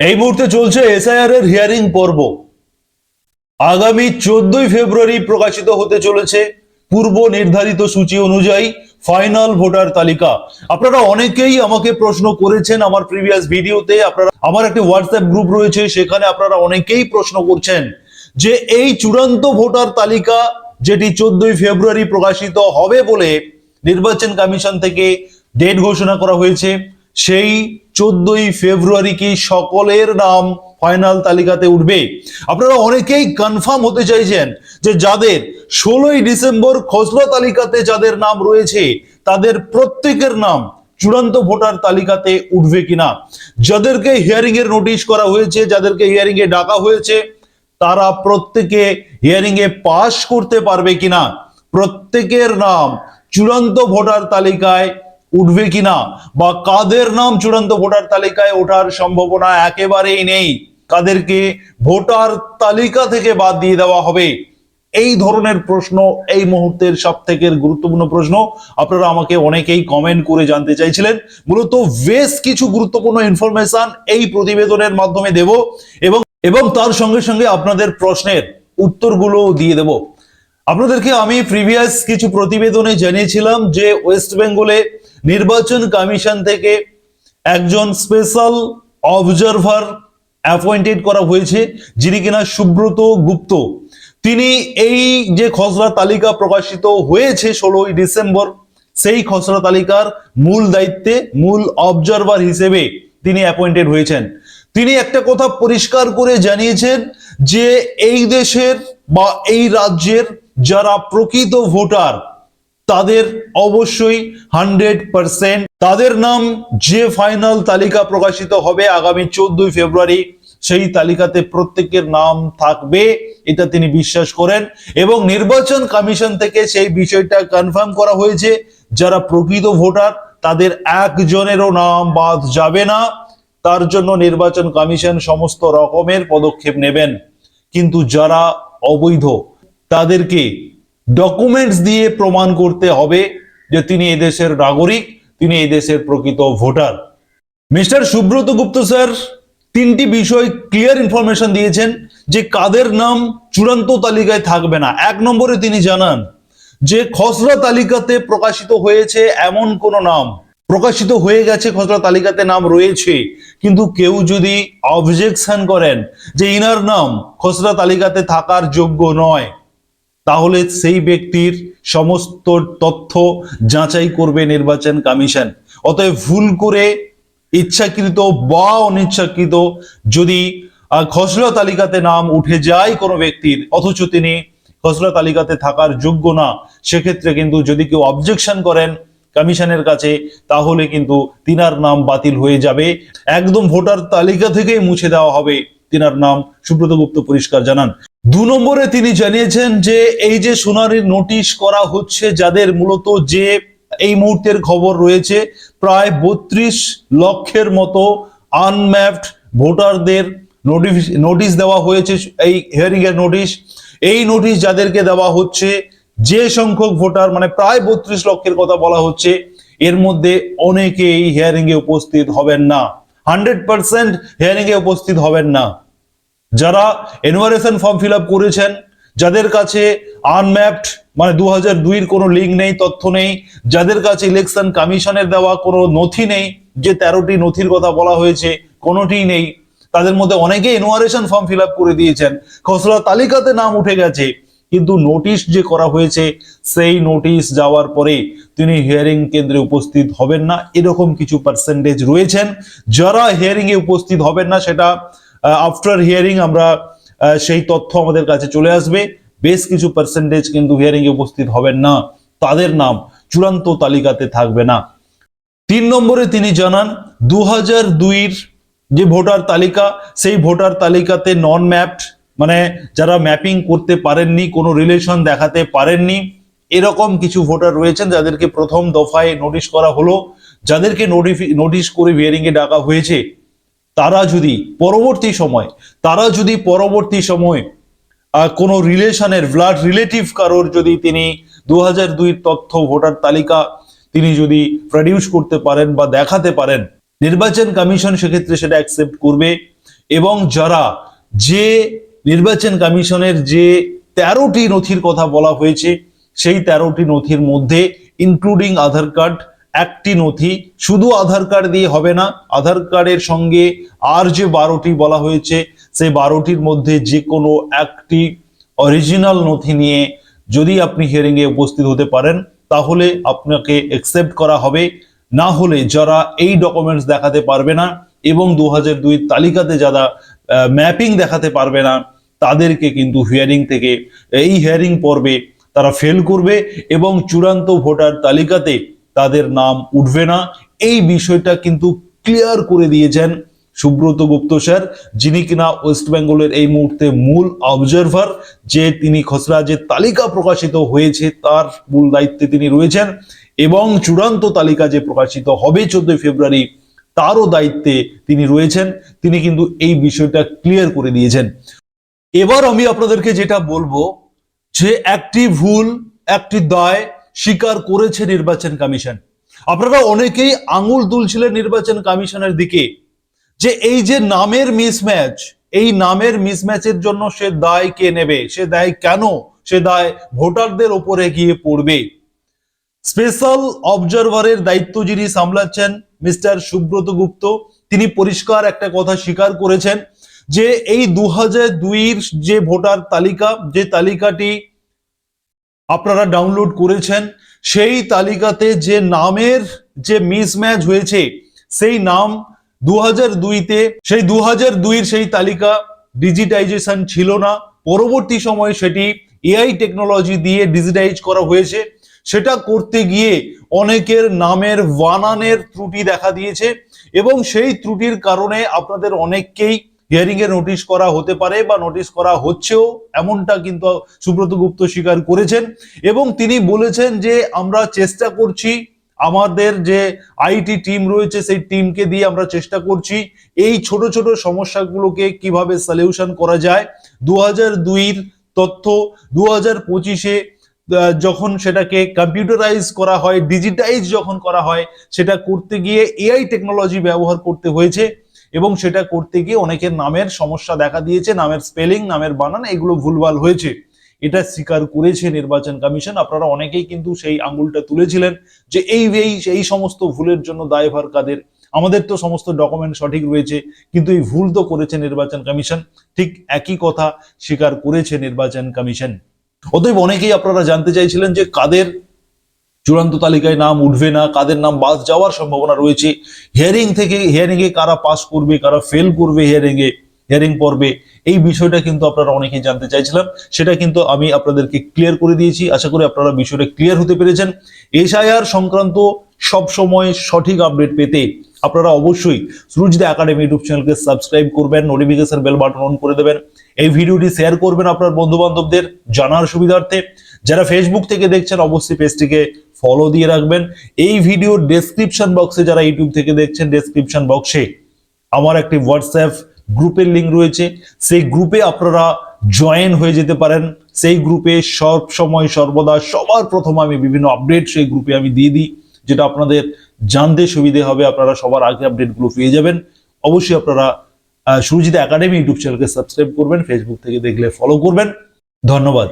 এই মুহূর্তে চলছে এসআইআর এর হিয়ারিং পর্ব। আগামী চোদ্দই ফেব্রুয়ারি প্রকাশিত হতে চলেছে পূর্ব নির্ধারিত সূচি অনুযায়ী ফাইনাল ভোটার তালিকা। আপনারা অনেকেই আমাকে প্রশ্ন করেছেন আমার প্রিভিয়াস ভিডিওতে আপনারা আমার একটি হোয়াটসঅ্যাপ গ্রুপ রয়েছে, সেখানে আপনারা অনেকেই প্রশ্ন করছেন যে এই চূড়ান্ত ভোটার তালিকা যেটি চোদ্দই ফেব্রুয়ারি প্রকাশিত হবে বলে নির্বাচন কমিশন থেকে ডেট ঘোষণা করা হয়েছে, সেই চোদ্দই ফেব্রুয়ারি কি সকলের নাম ফাইনাল তালিকাতে উঠবে? আপনারা অনেকেই কনফার্ম হতে চাইছেন যে যাদের ষোলোই ডিসেম্বর খসড়া তালিকাতে যাদের নাম রয়েছে, তাদের প্রত্যেকের নাম চূড়ান্ত ভোটার তালিকাতে উঠবে কিনা? যাদেরকে হিয়ারিং এর নোটিশ করা হয়েছে, যাদেরকে হিয়ারিং এ ডাকা হয়েছে, তারা প্রত্যেকে হিয়ারিং এ পাশ করতে পারবে কিনা? প্রত্যেকের নাম চূড়ান্ত ভোটার তালিকায় উঠবে কিনা বা কাদের নাম চূড়ান্ত ভোটার তালিকায় ওঠার সম্ভাবনা একেবারেই নেই। কাদেরকে ভোটার তালিকা থেকে বাদ দিয়ে দেওয়া হবে? এই ধরনের প্রশ্ন এই মুহূর্তের সব থেকে গুরুত্বপূর্ণ প্রশ্ন। আপনারা আমাকে অনেকেই কমেন্ট করে জানতে চাইছিলেন। মূলত বেশ কিছু গুরুত্বপূর্ণ ইনফরমেশন এই প্রতিবেদনের মাধ্যমে দেব এবং এবং তার সঙ্গে সঙ্গে আপনাদের প্রশ্নের উত্তরগুলো দিয়ে দেব। আপনাদেরকে আমি প্রিভিয়াস কিছু প্রতিবেদনে জানিয়েছিলাম যে ওয়েস্ট বেঙ্গলে নির্বাচন কমিশন থেকে একজন স্পেশাল অবজারভার অ্যাপয়েন্টেড করা হয়েছে, যিনি কিনা সুব্রত গুপ্ত। তিনি এই যে খসড়া তালিকা প্রকাশিত হয়েছে ষোলোই ডিসেম্বর, সেই খসড়া তালিকার মূল দায়িত্বে, মূল অবজারভার হিসেবে তিনি অ্যাপয়েন্টেড হয়েছেন। তিনি একটা কথা পরিষ্কার করে জানিয়েছেন যে এই দেশের বা এই রাজ্যের যারা প্রকৃত ভোটার তাদের অবশ্যই হান্ড্রেড পার্সেন্ট তাদের নাম যে ফাইনাল তালিকা প্রকাশিত হবে আগামী চোদ্দই ফেব্রুয়ারি, সেই তালিকাতে প্রত্যেকের নাম থাকবে, এটা তিনি বিশ্বাস করেন। এবং নির্বাচন কমিশন থেকে সেই বিষয়টা কনফার্ম করা হয়েছে, যারা প্রকৃত ভোটার, তাদের একজনেরও নাম বাদ যাবে না। তার জন্য নির্বাচন কমিশন সমস্ত রকমের পদক্ষেপ নেবেন। কিন্তু যারা অবৈধ, তাদেরকে ডকুমেন্টস দিয়ে প্রমাণ করতে হবে যে তিনি এদেশের নাগরিক, তিনি এদেশের প্রকৃত voter. Mister Subrata Gupta sir তিনটি বিষয় ক্লিয়ার ইনফরমেশন দিয়েছেন যে কাদের নাম চূড়ান্ত তালিকায় থাকবে না। এক নম্বরে তিনি জানান যে খসড়া তালিকাতে প্রকাশিত হয়েছে এমন কোন নাম। প্রকাশিত হয়ে গেছে খসড়া তালিকাতে নাম রয়েছে, কিন্তু কেউ যদি অবজেকশন করেন যে ইনার নাম খসড়া তালিকাতে থাকার যোগ্য নয় তাহলে সেই ব্যক্তির সমস্ত তথ্য যাচাই করবে নির্বাচন কমিশন। অতএব ভুল করে ইচ্ছাকৃত বা অনিচ্ছাকৃত যদি খসড়া তালিকাতে নাম উঠে যায় কোনো ব্যক্তির, অথচ তিনি খসড়া তালিকাতে থাকার যোগ্য না, সেক্ষেত্রে কিন্তু যদি কেউ অবজেকশন করেন কমিশনের কাছে, তাহলে কিন্তু তিনার নাম বাতিল হয়ে যাবে। একদম ভোটার তালিকা থেকেই মুছে দেওয়া হবে। তিনার নাম সুব্রত গুপ্ত পরিষ্কার জানান। দু নম্বরে তিনি জানিয়েছেন যে এই যে শুনানির নোটিশ করা হচ্ছে যাদের মূলত যে এই মুহূর্তের খবর রয়েছে, প্রায় বত্রিশ লক্ষের মতো আনম্যাপড ভোটারদের নোটিশ দেওয়া হয়েছে, এই হিয়ারিং এর নোটিশ এই নোটিশ যাদেরকে দেওয়া হচ্ছে, যে সংখ্যক ভোটার মানে প্রায় বত্রিশ লক্ষের কথা বলা হচ্ছে, এর মধ্যে অনেকেই হিয়ারিং এ উপস্থিত হবেন না। হান্ড্রেড পার্সেন্ট হিয়ারিং এ উপস্থিত হবেন না। যারা এনভারেশন ফর্ম ফিল করেছেন, যাদের কাছে আনম্যাপড মানে দু হাজার দুইয়ের কোনো লিঙ্ক নেই, তথ্য নেই, যাদের কাছে ইলেকশন কমিশনের দেওয়া কোনো নথি নেই, যে তেরোটি নথির কথা বলা হয়েছে, কোনোটিই নেই, তাদের মধ্যে অনেকে এনোয়ারেশন ফর্ম ফিল করে দিয়েছেন। খসড়া তালিকাতে নাম উঠে গেছে, কিন্তু নোটিশ যে করা হয়েছে, সেই নোটিশ যাওয়ার পরে তিনি হিয়ারিং কেন্দ্রে উপস্থিত হবেন না, এরকম কিছু পার্সেন্টেজ রয়েছেন। যারা হিয়ারিং এ উপস্থিত হবেন না, সেটা আফটার হিয়ারিং আমরা সেই তথ্য আমাদের কাছে চলে আসবে। বেশ কিছু পার্সেন্টেজ কিন্তু হিয়ারিং এ উপস্থিত হবেন না। তাদের নাম চূড়ান্ত তালিকাতে থাকবে না। তিন নম্বরে তিনি জানান দু হাজার দুইয়ের যে ভোটার তালিকা, সেই ভোটার তালিকাতে নন ম্যাপড মানে যারা ম্যাপিং করতে পারেননি, কোনো রিলেশন দেখাতে পারেননি, এরকম কিছু ভোটার রয়েছেন যাদেরকে প্রথম দফায় নোটিশ করা হলো, যাদেরকে নোটিফি নোটিশ করে হিয়ারিং এ ডাকা হয়েছে। তারা যদি পরবর্তী সময়, তারা যদি পরবর্তী সময় কোনো রিলেশনের, ব্লাড রিলেটিভ কারোর যদি তিনি দু হাজার দুই তথ্য, ভোটার তালিকা তিনি যদি প্রডিউস করতে পারেন বা দেখাতে পারেন, নির্বাচন কমিশন সেক্ষেত্রে সেটা অ্যাকসেপ্ট করবে এবং যারা যে নির্বাচন কমিশনের যে তেরোটি নথির কথা বলা হয়েছে, সেই তেরোটি নথির মধ্যে ইনক্লুডিং আধার কার্ড একটি নথি, শুধু আধার কার্ড দিয়ে হবে না, আধার কার্ডের সঙ্গে আর যে বারোটি বলা হয়েছে, সেই বারোটির মধ্যে যে কোনো একটি অরিজিনাল নথি নিয়ে যদি আপনি হিয়ারিং এ উপস্থিত হতে পারেন, তাহলে আপনাকে অ্যাকসেপ্ট করা হবে। না হলে যারা এই ডকুমেন্টস দেখাতে পারবে না এবং দু হাজার দুই তালিকাতে যারা ম্যাপিং দেখাতে পারবে না, তাদেরকে কিন্তু হিয়ারিং থেকে, এই হিয়ারিং পর্বে তারা ফেল করবে এবং চূড়ান্ত ভোটার তালিকাতে তাদের নাম উঠবে না। এই বিষয়টা কিন্তু ক্লিয়ার করে দিয়েছেন সুব্রত গুপ্ত স্যার, যিনি কিনা ওয়েস্ট বেঙ্গলের এই মুহূর্তে মূল অবজারভার যে তিনি খসড়া যে তালিকা প্রকাশিত হয়েছে তার মূল দায়িত্বে তিনি রয়েছেন এবং চূড়ান্ত তালিকা যে প্রকাশিত হবে চোদ্দই ফেব্রুয়ারি, তারও দায়িত্বে তিনি রয়েছেন। তিনি কিন্তু এই বিষয়টা ক্লিয়ার করে দিয়েছেন। এবার আমি আপনাদেরকে যেটা বলব যে একটি ভুল, একটি দায় স্বীকার করেছে নির্বাচন কমিশন। আপনারা অনেকেই আঙুল তুলছিলেন নির্বাচন কমিশনের দিকে যে এই যে নামের মিসম্যাচ এই নামের মিসম্যাচের জন্য সে দায় কে নেবে? সে দায় কেন? সে দায় ভোটারদের ওপরে গিয়ে পড়বে। স্পেশাল অবজারভারের দায়িত্ব যিনি সামলাচ্ছেন মিস্টার সুব্রত গুপ্ত, তিনি পরিষ্কার একটা কথা স্বীকার করেছেন যে এই দু হাজার দুইয়ের যে ভোটার তালিকা, যে তালিকাটি আপনারা ডাউনলোড করেছেন, সেই তালিকাতে যে নামের যে মিসম্যাচ হয়েছে, সেই নাম দু হাজার দুইতে সেই দু হাজার দুইয়ের সেই তালিকা ডিজিটাইজেশন ছিল না। পরবর্তী সময়ে সেটি এআই টেকনোলজি দিয়ে ডিজিটাইজ করা হয়েছে। সেটা করতে গিয়ে অনেকের নামের বানানের ত্রুটি দেখা দিয়েছে এবং সেই ত্রুটির কারণে আপনাদের অনেককেই হিয়ারিং এর নোটিশ করা হতে পারে বা নোটিশ করা হচ্ছেও, এমনটা কিন্তু সুব্রত গুপ্ত স্বীকার করেছেন। এবং তিনি বলেছেন যে, আমরা চেষ্টা করছি, আমাদের যে আইটি টিম রয়েছে, সেই টিমকে দিয়ে আমরা চেষ্টা করছি এই ছোট ছোট সমস্যাগুলোকে কীভাবে সলিউশন করা যায়। দু হাজার তথ্য দু হাজার পঁচিশে যখন সেটাকে কম্পিউটারাইজ করা হয় ডিজিটাইজ যখন করা হয়, সেটা করতে গিয়ে এআই টেকনোলজি ব্যবহার করতে হয়েছে। এবং সেটা করতে গিয়ে অনেকের নামের সমস্যা দেখা দিয়েছে, নামের স্পেলিং, নামের বানান, এগুলো ভুলভাল হয়েছে। এটা স্বীকার করেছে নির্বাচন কমিশন। আপনারা অনেকেই কিন্তু সেই আঙ্গুলটা তুলেছিলেন যে এই এই সমস্ত ভুলের জন্য দায়ভার কাদের? আমাদের তো সমস্ত ডকুমেন্ট সঠিক রয়েছে, কিন্তু এই ভুল তো করেছে নির্বাচন কমিশন। ঠিক একই কথা স্বীকার করেছে নির্বাচন কমিশন। অতএব অনেকেই আপনারা জানতে চাইছিলেন যে কাদের চূড়ান্ত তালিকায় নাম উঠবে না, কাদের নাম বাদ যাওয়ার সম্ভাবনা রয়েছে। হিয়ারিং থেকে হিয়ারিং এ কারা পাস করবে, কারা ফেল করবে হিয়ারিং এ হিয়ারিং পর্বে, এই বিষয়টা কিন্তু আপনারা অনেকেই জানতে চাইছিলাম। সেটা কিন্তু আমি আপনাদেরকে ক্লিয়ার করে দিয়েছি। আশা করি আপনারা বিষয়টা ক্লিয়ার হতে পেরেছেন। এসআইআর সংক্রান্ত সব সময় সঠিক আপডেট পেতে আপনারা অবশ্যই সুরজিৎ একাডেমি ইউটিউব চ্যানেলকে সাবস্ক্রাইব করবেন নোটিফিকেশন বেল বাটন অন করে দেবেন। এই ভিডিওটি শেয়ার করবেন আপনার বন্ধু বান্ধবদের জানার সুবিধার্থে। যারা ফেসবুক থেকে দেখছেন, অবশ্যই পেজটিকে ফলো দিয়ে রাখবেন। এই ভিডিওর ডেসক্রিপশন বক্সে যারা ইউটিউব থেকে দেখছেন ডেসক্রিপশন বক্সে আমার একটি হোয়াটসঅ্যাপ গ্রুপের লিঙ্ক রয়েছে। সেই গ্রুপে আপনারা জয়েন হয়ে যেতে পারেন। সেই গ্রুপে সব সময়, সর্বদা, সবার প্রথম আমি বিভিন্ন আপডেট সেই গ্রুপে আমি দিয়ে দিই, যেটা আপনাদের জানতে সুবিধে হবে। আপনারা সবার আগে আপডেটগুলো পেয়ে যাবেন। অবশ্যই আপনারা সুরজিৎ একাডেমি ইউটিউব চ্যানেলকে সাবস্ক্রাইব করবেন ফেসবুক থেকে দেখলে ফলো করবেন। ধন্যবাদ।